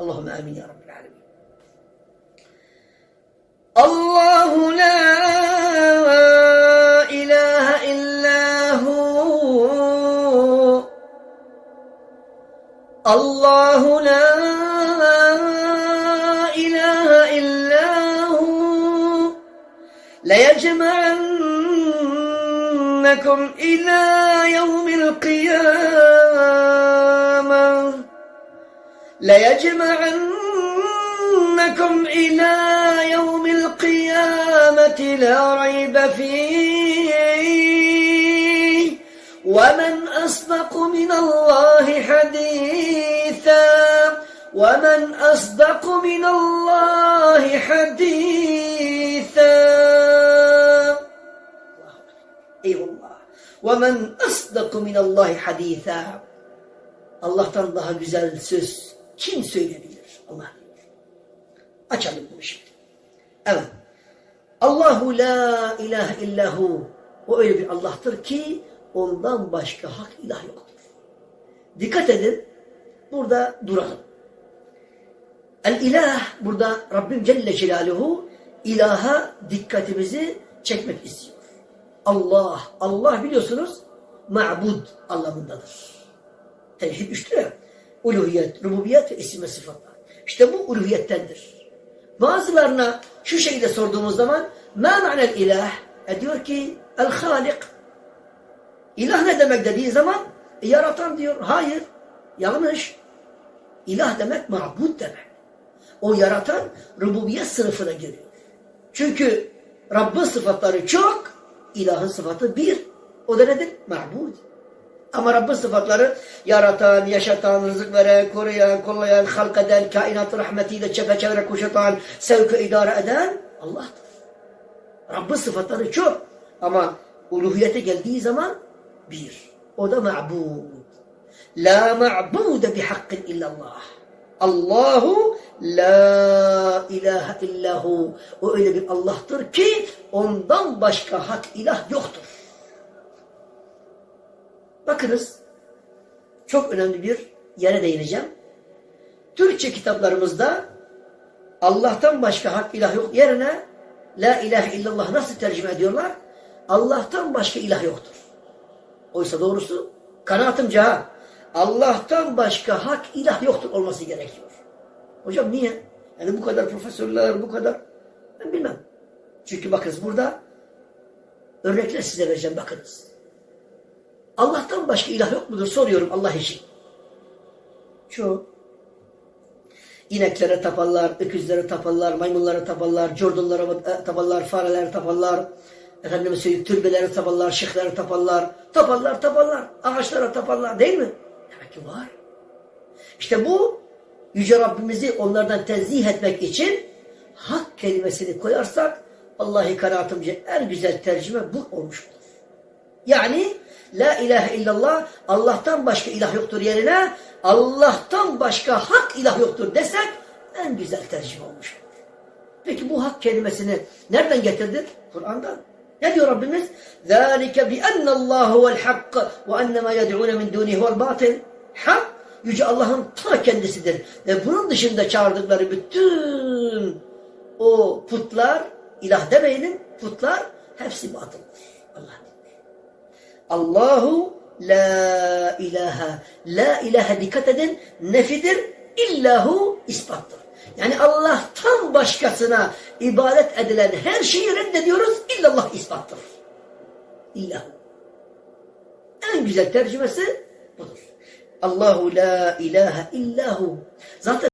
اللهم آمين يا رب العالمين. الله لا إله إلا هو. الله لا إله إلا هو. ليجمعنكم إلى يوم القيامة. ليجمعنكم إلى يوم القيامة لا ريب فيه. ومن أصدق من الله حديثا ومن أصدق من الله حديثا. Eyvallah. وَمَنْ أَصْدَقُ مِنَ اللّٰهِ حَد۪يثًا. Allah'tan daha güzel söz kim söyleyebilir? Allah bilir. Açalım bunu şimdi. Evet. Allahu la ilahe illahu. O öyle bir Allah'tır ki ondan başka hak ilah yoktur. Dikkat edin. Burada duralım. El ilah burada Rabbim Celle Celaluhu ilaha dikkatimizi çekmek istiyor. Allah, Allah biliyorsunuz ma'bud anlamındadır. Tevhid üçtür. Uluhiyet, rububiyet ve isim ve sıfatlar. İşte bu uluhiyettendir. Bazılarına şu şekilde sorduğumuz zaman ma ma'nel ilah? E diyor ki el halik. İlah ne demek dediği zaman e, yaratan diyor. Hayır. Yanlış. İlah demek ma'bud demek. O yaratan rububiyet sınıfına giriyor. Çünkü Rabbin sıfatları çok, ilahın sıfatı bir. O da nedir? Ma'bud. Ama Rabbin sıfatları yaratan, yaşatan, rızık veren, koruyan, kollayan, halk eden, kainat rahmetiyle çepeçevre kuşatan, sevki idare eden Allah'tır. Rabbin sıfatları çok. Ama uluhiyete geldiği zaman bir. O da ma'bud. La ma'bude bihakkın illallah. Allahu la ilahe illahu. O öyle bir Allah'tır ki ondan başka hak ilah yoktur. Bakınız çok önemli bir yere değineceğim. Türkçe kitaplarımızda Allah'tan başka hak ilah yok yerine la ilahe illallah nasıl tercüme ediyorlar? Allah'tan başka ilah yoktur. Oysa doğrusu kanaatimce Allah'tan başka hak ilah yoktur olması gerekiyor. Hocam niye? Yani bu kadar profesörler, bu kadar ben bilmem. Çünkü bakınız burada örnekler size vereceğim bakınız. Allah'tan başka ilah yok mudur soruyorum Allah için. Çok. İneklere taparlar, öküzlere taparlar, maymunlara taparlar, cordullara e, taparlar, farelere taparlar, efendime söyleyeyim türbelere taparlar, şıklara taparlar, taparlar, taparlar, ağaçlara taparlar değil mi? Demek ki var. İşte bu Yüce Rabbimizi onlardan tenzih etmek için hak kelimesini koyarsak Vallahi kanaatimce en güzel tercüme bu olmuştur. Yani La ilahe illallah Allah'tan başka ilah yoktur yerine Allah'tan başka hak ilah yoktur desek en güzel tercüme olmuştur. Peki bu hak kelimesini nereden getirdik? Kur'an'dan. Ne diyor Rabbimiz? ذَٰلِكَ بِأَنَّ اللّٰهُ وَالْحَقِّ وَأَنَّ مَا يَدْعُونَ مِنْ دُونِهِ وَالْبَاطِلِ Hak, Yüce Allah'ın ta kendisidir. Ve bunun dışında çağırdıkları bütün o putlar, ilah demeyelim, putlar hepsi batıldır. Allah diyor. Allahu la ilahe. La ilahe dikkat edin, nefidir, illahu ispattır. Yani Allah'tan başkasına ibadet edilen her şeyi reddediyoruz. İllallah ispattır. İllahu. En güzel tercümesi budur. Allahu la ilahe illahu. Zaten